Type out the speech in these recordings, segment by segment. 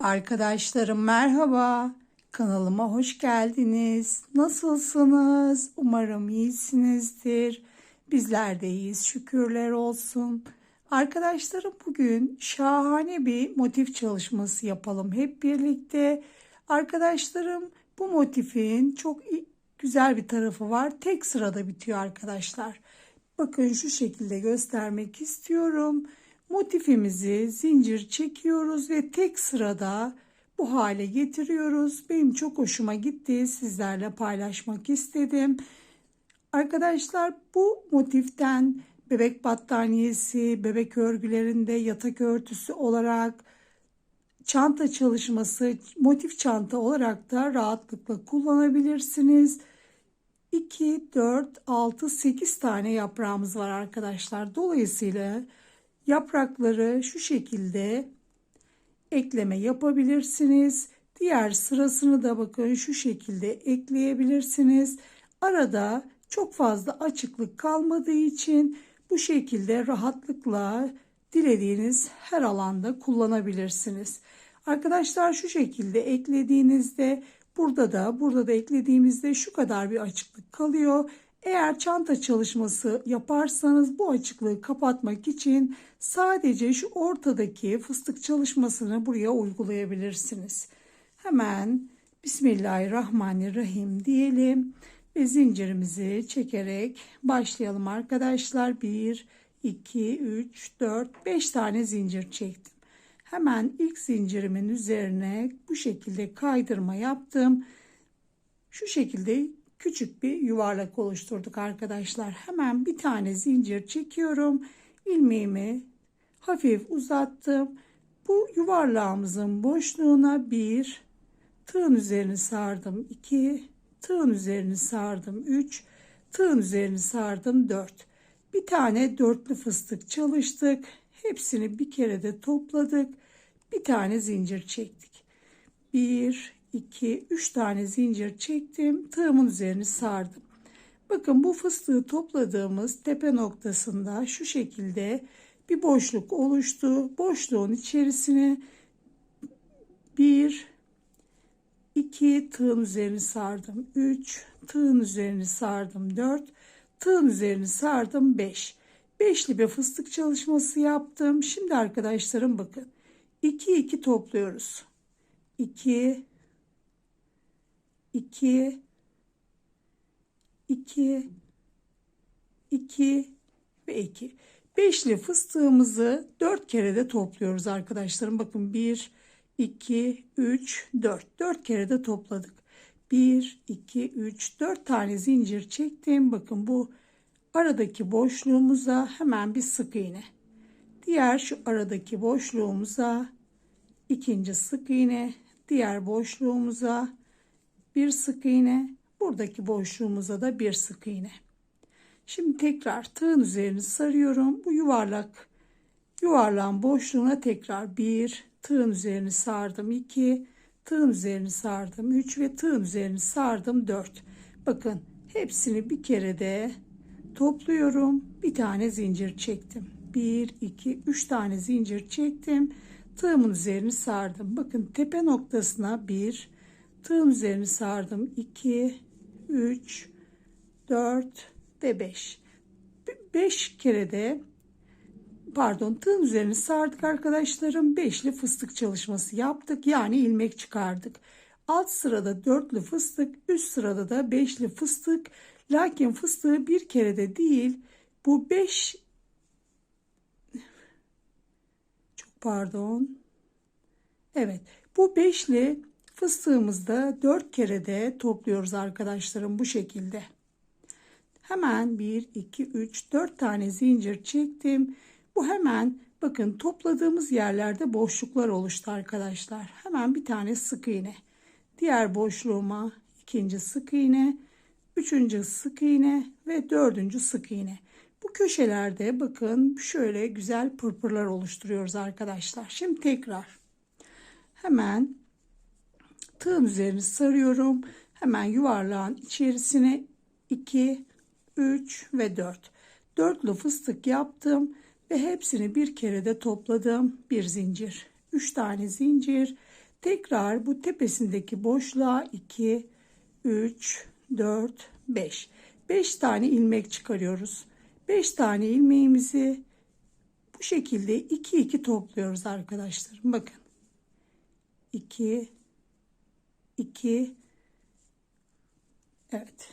Arkadaşlarım merhaba. Kanalıma hoş geldiniz. Nasılsınız? Umarım iyisinizdir. Bizler de iyiyiz. Şükürler olsun. Arkadaşlarım bugün şahane bir motif çalışması yapalım hep birlikte. Arkadaşlarım bu motifin çok güzel bir tarafı var. Tek sırada bitiyor arkadaşlar. Bakın şu şekilde göstermek istiyorum. Motifimizi zincir çekiyoruz ve tek sırada bu hale getiriyoruz. Benim çok hoşuma gitti. Sizlerle paylaşmak istedim. Arkadaşlar bu motiften bebek battaniyesi, bebek örgülerinde yatak örtüsü olarak çanta çalışması, motif çanta olarak da rahatlıkla kullanabilirsiniz. 2, 4, 6, 8 tane yaprağımız var arkadaşlar. Dolayısıyla yaprakları şu şekilde ekleme yapabilirsiniz. Diğer sırasını da bakın şu şekilde ekleyebilirsiniz. Arada çok fazla açıklık kalmadığı için bu şekilde rahatlıkla dilediğiniz her alanda kullanabilirsiniz. Arkadaşlar şu şekilde eklediğinizde burada da burada da eklediğimizde şu kadar bir açıklık kalıyor. Eğer çanta çalışması yaparsanız bu açıklığı kapatmak için sadece şu ortadaki fıstık çalışmasını buraya uygulayabilirsiniz. Hemen Bismillahirrahmanirrahim diyelim ve zincirimizi çekerek başlayalım arkadaşlar. 1, 2, 3, 4, 5 tane zincir çektim. Hemen ilk zincirimin üzerine bu şekilde kaydırma yaptım. Şu şekilde küçük bir yuvarlak oluşturduk arkadaşlar. Hemen bir tane zincir çekiyorum. ilmeğimi hafif uzattım. Bu yuvarlağımızın boşluğuna bir tığın üzerini sardım. 2 tığın üzerini sardım. 3 tığın üzerini sardım. 4 bir tane dörtlü fıstık çalıştık. Hepsini bir kere de topladık. Bir tane zincir çektik. 1, 2, 3 tane zincir çektim. Tığımın üzerini sardım. Bakın bu fıstığı topladığımız tepe noktasında şu şekilde bir boşluk oluştu. Boşluğun içerisine 1, 2 tığın üzerini sardım. 3 tığın üzerini sardım. 4 tığın üzerini sardım. 5 beşli bir fıstık çalışması yaptım. Şimdi arkadaşlarım bakın. 2 2 topluyoruz. 2 2 2 2 ve 2. Beşli fıstığımızı 4 kere de topluyoruz arkadaşlarım. Bakın 1 2 3 4. 4 kere de topladık. 1 2 3 4 tane zincir çektim. Bakın bu aradaki boşluğumuza hemen bir sık iğne. Diğer şu aradaki boşluğumuza ikinci sık iğne, diğer boşluğumuza bir sık iğne, buradaki boşluğumuza da bir sık iğne. Şimdi tekrar tığın üzerini sarıyorum. Bu yuvarlak yuvarlağın boşluğuna tekrar bir tığın üzerini sardım 2, tığın üzerini sardım 3 ve tığın üzerini sardım 4. Bakın hepsini bir kere de topluyorum. Bir tane zincir çektim. 1, 2, 3 tane zincir çektim. Tığımın üzerini sardım. Bakın tepe noktasına 1, tığım üzerine sardım 2 3 4 ve 5 5 kere de pardon tığın üzerine sardık arkadaşlarım. Beşli fıstık çalışması yaptık. Yani ilmek çıkardık. Alt sırada dörtlü fıstık, üst sırada da beşli fıstık. Lakin fıstığı bir kere de değil. Bu beş çok pardon. Evet. Bu beşli fıstığımızda dört kere de topluyoruz arkadaşlarım bu şekilde. Hemen 1, 2, 3, 4 tane zincir çektim. Bu hemen bakın topladığımız yerlerde boşluklar oluştu arkadaşlar. Hemen bir tane sık iğne. Diğer boşluğuma ikinci sık iğne, üçüncü sık iğne ve dördüncü sık iğne. Bu köşelerde bakın şöyle güzel pırpırlar oluşturuyoruz arkadaşlar. Şimdi tekrar hemen tığın üzerini sarıyorum. Hemen yuvarlağın içerisine 2, 3 ve 4. Dörtlü fıstık yaptım ve hepsini bir kere de topladım. Bir zincir. 3 tane zincir. Tekrar bu tepesindeki boşluğa 2, 3, 4, 5. 5 tane ilmek çıkarıyoruz. 5 tane ilmeğimizi bu şekilde 2 2 topluyoruz arkadaşlarım. Bakın. 2 2 Evet.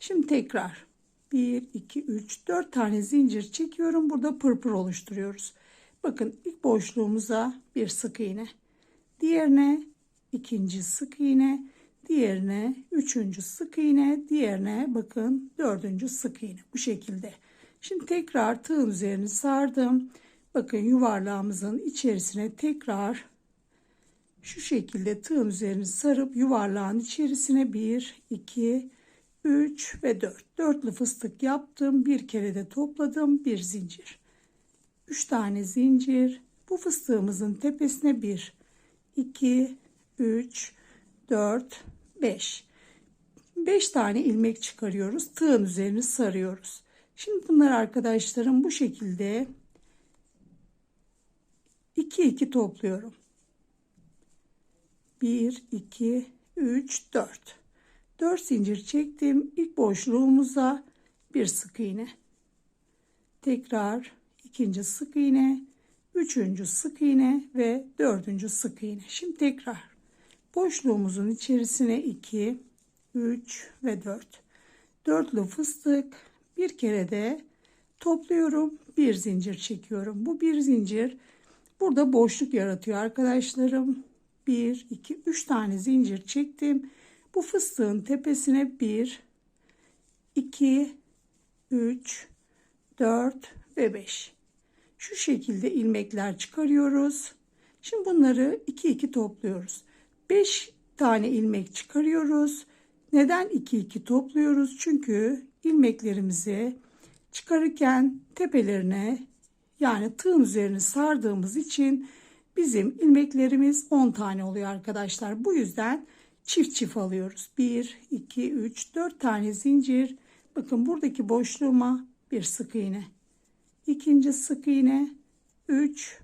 Şimdi tekrar 1 2 3 4 tane zincir çekiyorum. Burada pırpır oluşturuyoruz. Bakın ilk boşluğumuza bir sık iğne. Diğerine ikinci sık iğne, diğerine üçüncü sık iğne, diğerine bakın dördüncü sık iğne bu şekilde. Şimdi tekrar tığın üzerini sardım. Bakın yuvarlağımızın içerisine tekrar şu şekilde tığın üzerini sarıp yuvarlağın içerisine 1, 2, 3 ve 4. Dörtlü fıstık yaptım. Bir kere de topladım. Bir zincir. 3 tane zincir. Bu fıstığımızın tepesine 1, 2, 3, 4, 5. 5 tane ilmek çıkarıyoruz. Tığın üzerini sarıyoruz. Şimdi bunlar arkadaşlarım bu şekilde 2 2 topluyorum. 1 2 3 4. 4 zincir çektim. İlk boşluğumuza bir sık iğne. Tekrar ikinci sık iğne, üçüncü sık iğne ve dördüncü sık iğne. Şimdi tekrar boşluğumuzun içerisine 2, 3 ve 4. Dörtlü fıstık bir kere de topluyorum. Bir zincir çekiyorum. Bu bir zincir burada boşluk yaratıyor arkadaşlarım. 1, 2, 3 tane zincir çektim. Bu fıstığın tepesine 1, 2, 3, 4 ve 5. Şu şekilde ilmekler çıkarıyoruz. Şimdi bunları 2 2 topluyoruz. 5 tane ilmek çıkarıyoruz. Neden 2 2 topluyoruz? Çünkü ilmeklerimizi çıkarırken tepelerine yani tığın üzerine sardığımız için bizim ilmeklerimiz 10 tane oluyor arkadaşlar. Bu yüzden çift çift alıyoruz. 1, 2, 3, 4 tane zincir. Bakın buradaki boşluğuma bir sık iğne. ikinci sık iğne 3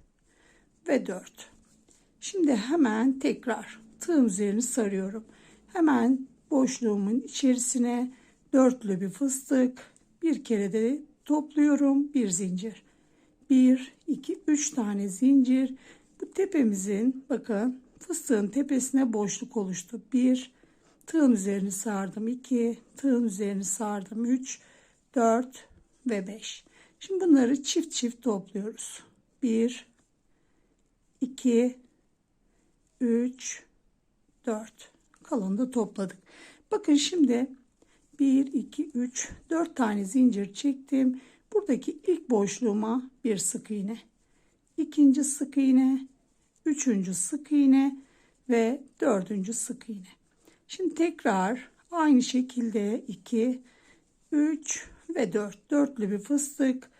ve 4. Şimdi hemen tekrar tığım üzerini sarıyorum. Hemen boşluğumun içerisine dörtlü bir fıstık bir kere de topluyorum bir zincir. 1 2 3 tane zincir. Bu tepemizin bakın fıstığın tepesine boşluk oluştu. 1 tığın üzerini sardım 2 tığın üzerini sardım 3 4 ve 5. Şimdi bunları çift çift topluyoruz. 1 2 3 4 kalanı da topladık. Bakın şimdi 1 2 3 4 tane zincir çektim. Buradaki ilk boşluğuma bir sık iğne. ikinci sık iğne, üçüncü sık iğne ve dördüncü sık iğne. Şimdi tekrar aynı şekilde 2 3 ve 4 dörtlü bir fıstık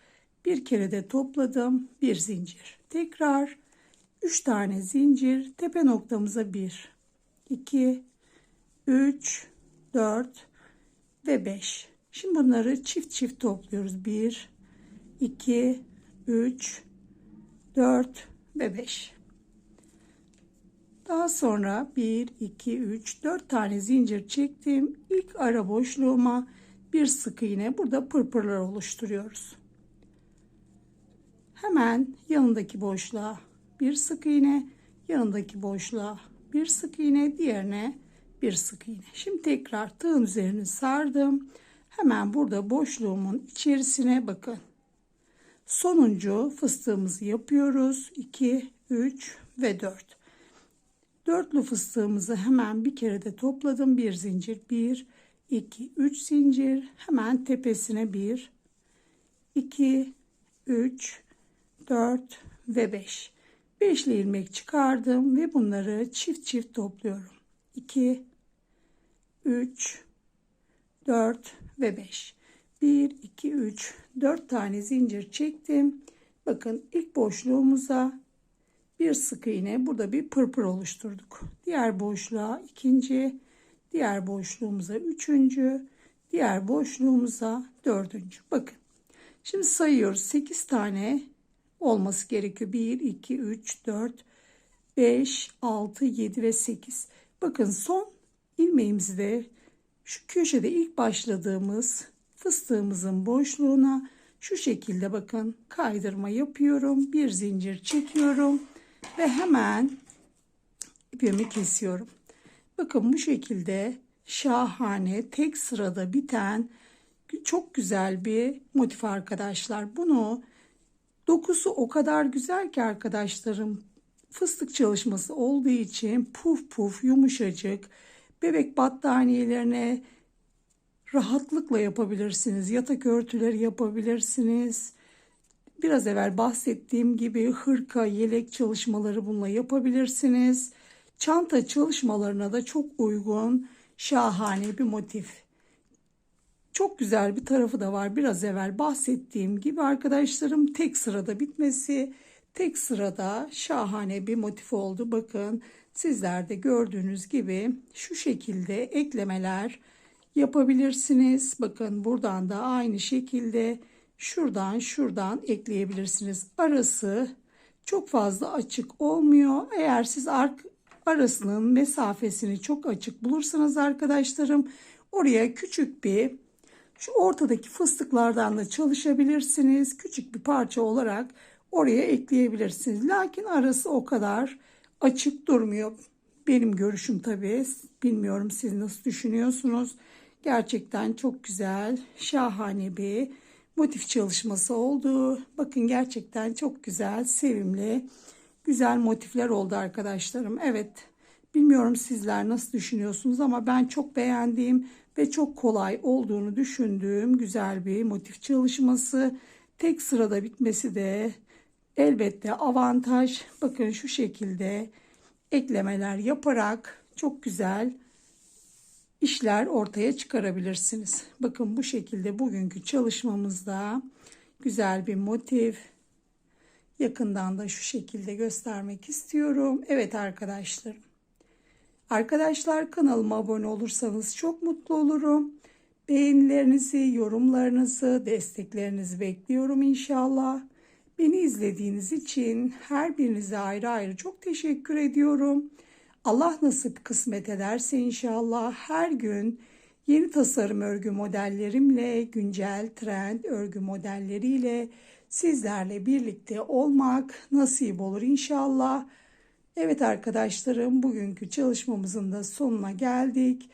bir kere de topladım bir zincir. Tekrar 3 tane zincir tepe noktamıza 1 2 3 4 ve 5 şimdi bunları çift çift topluyoruz. 1 2 3 4 ve 5 daha sonra 1 2 3 4 tane zincir çektim ilk ara boşluğuma bir sık iğne burada pırpırlar oluşturuyoruz. Hemen yanındaki boşluğa bir sık iğne, yanındaki boşluğa bir sık iğne, diğerine bir sık iğne. Şimdi tekrar tığın üzerini sardım. Hemen burada boşluğumun içerisine bakın. Sonuncu fıstığımızı yapıyoruz. 2, 3 ve 4. Dörtlü fıstığımızı hemen bir kere de topladım. Bir zincir. 1, 2, 3 zincir. Hemen tepesine 1, 2, 3, 4 ve 5. 5'li ilmek çıkardım ve bunları çift çift topluyorum. 2, 3, 4 ve 5. 1, 2, 3, 4 tane zincir çektim. Bakın ilk boşluğumuza bir sık iğne burada bir pırpır oluşturduk. Diğer boşluğa ikinci, diğer boşluğumuza üçüncü, diğer boşluğumuza dördüncü. Bakın şimdi sayıyoruz 8 tane olması gerekiyor. 1, 2, 3, 4, 5, 6, 7 ve 8. Bakın son ilmeğimizi de şu köşede ilk başladığımız fıstığımızın boşluğuna şu şekilde bakın kaydırma yapıyorum. Bir zincir çekiyorum ve hemen ipimi kesiyorum. Bakın bu şekilde şahane tek sırada biten çok güzel bir motif arkadaşlar. Bunu dokusu o kadar güzel ki arkadaşlarım fıstık çalışması olduğu için puf puf yumuşacık bebek battaniyelerine rahatlıkla yapabilirsiniz. Yatak örtüleri yapabilirsiniz. Biraz evvel bahsettiğim gibi hırka, yelek çalışmaları bununla yapabilirsiniz. Çanta çalışmalarına da çok uygun, şahane bir motif. Çok güzel bir tarafı da var. Biraz evvel bahsettiğim gibi arkadaşlarım tek sırada bitmesi, tek sırada şahane bir motif oldu. Bakın sizler de gördüğünüz gibi şu şekilde eklemeler yapabilirsiniz. Bakın buradan da aynı şekilde şuradan şuradan ekleyebilirsiniz. Arası çok fazla açık olmuyor. Eğer siz ark arasının mesafesini çok açık bulursanız arkadaşlarım oraya küçük bir şu ortadaki fıstıklardan da çalışabilirsiniz. Küçük bir parça olarak oraya ekleyebilirsiniz. Lakin arası o kadar açık durmuyor. Benim görüşüm tabii. Bilmiyorum siz nasıl düşünüyorsunuz. Gerçekten çok güzel, şahane bir motif çalışması oldu. Bakın gerçekten çok güzel, sevimli, güzel motifler oldu arkadaşlarım. Evet, bilmiyorum sizler nasıl düşünüyorsunuz ama ben çok beğendiğim ve çok kolay olduğunu düşündüğüm güzel bir motif çalışması. Tek sırada bitmesi de elbette avantaj. Bakın şu şekilde eklemeler yaparak çok güzel işler ortaya çıkarabilirsiniz. Bakın bu şekilde bugünkü çalışmamızda güzel bir motif. Yakından da şu şekilde göstermek istiyorum. Evet arkadaşlarım. Arkadaşlar kanalıma abone olursanız çok mutlu olurum. Beğenilerinizi, yorumlarınızı, desteklerinizi bekliyorum inşallah. Beni izlediğiniz için her birinize ayrı ayrı çok teşekkür ediyorum. Allah nasip kısmet ederse inşallah her gün yeni tasarım örgü modellerimle, güncel trend örgü modelleriyle sizlerle birlikte olmak nasip olur inşallah. Evet arkadaşlarım bugünkü çalışmamızın da sonuna geldik.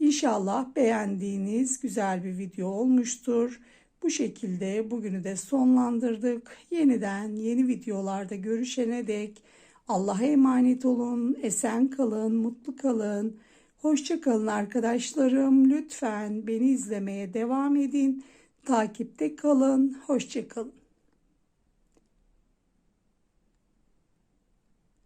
İnşallah beğendiğiniz güzel bir video olmuştur. Bu şekilde bugünü de sonlandırdık. Yeniden yeni videolarda görüşene dek Allah'a emanet olun, esen kalın, mutlu kalın. Hoşça kalın arkadaşlarım. Lütfen beni izlemeye devam edin. Takipte kalın. Hoşça kalın.